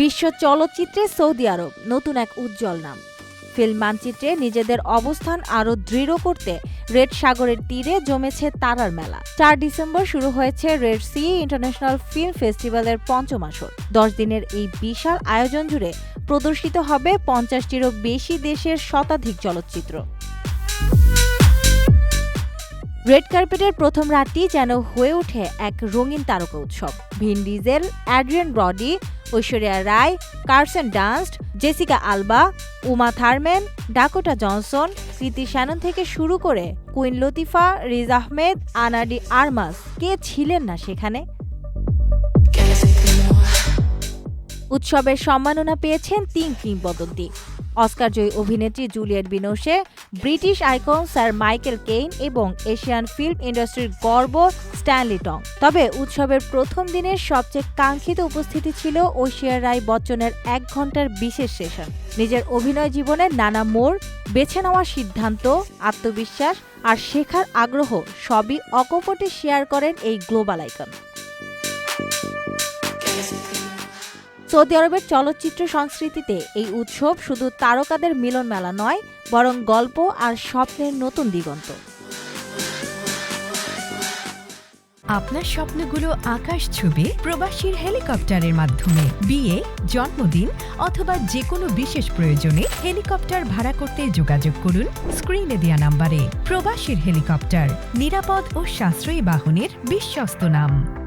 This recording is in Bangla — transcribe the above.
বিশ্ব চলচ্চিত্রে সৌদি আরব, নতুন এক উজ্জ্বল নাম। ফিল্ম মানচিত্রে নিজেদের অবস্থান আরও দৃঢ় করতে রেড সাগরের তীরে জমেছে তারার মেলা। চার ডিসেম্বর শুরু হয়েছে রেড সি ইন্টারন্যাশনাল ফিল্ম ফেস্টিভ্যালের পঞ্চম আসর। দশ দিনের এই বিশাল আয়োজন জুড়ে প্রদর্শিত হবে পঞ্চাশটিরও বেশি দেশের শতাধিক চলচ্চিত্র। রেড কার্পেটের প্রথম রাতটি যেন হয়ে ওঠে এক রঙিন তারকা উৎসব। Vin Diesel, Adrien Brody Aishwarya Rai, Kirsten Dunst, Jessica Alba, Uma Thurman, Dakota Johnson, স্মৃতি শ্যানন থেকে শুরু করে Queen Latifah, Riz Ahmed, Ana de Armas. কে ছিলেন না সেখানে? উৎসবের সম্মাননা পেয়েছেন তিন কিংবদন্তি। অস্কারজয়ী অভিনেত্রী Juliette Binoche British icon sir Michael Caine এবং এশিয়ান ফিল্ম ইন্ডাস্ট্রির গর্ব স্ট্যানলি টং। তবে উৎসবের প্রথম দিনের সবচেয়ে কাঙ্ক্ষিত উপস্থিতি ছিল ঐশ্বরিয়া রায় বচ্চনের এক ঘণ্টার বিশেষ সেশন। নিজের অভিনয় জীবনের নানা মোড়, বেছে নেওয়ার সিদ্ধান্ত, আত্মবিশ্বাস আর শেখার আগ্রহ সবই অকপটে শেয়ার করেন এই গ্লোবাল আইকন। সৌদি আরবের চলচ্চিত্র সংস্কৃতিতে এই উৎসব শুধু তারকাদের মিলন মেলা নয়, বরং গল্প আর স্বপ্নের নতুন দিগন্ত। আপনার স্বপ্নগুলো আকাশ ছুবে প্রবাসীর হেলিকপ্টারের মাধ্যমে। বিয়ে, জন্মদিন অথবা যে কোনো বিশেষ প্রয়োজনে হেলিকপ্টার ভাড়া করতে যোগাযোগ করুন স্ক্রিনে দেওয়া নাম্বারে। প্রবাসীর হেলিকপ্টার, নিরাপদ ও সাশ্রয়ী বাহনের বিশ্বস্ত নাম।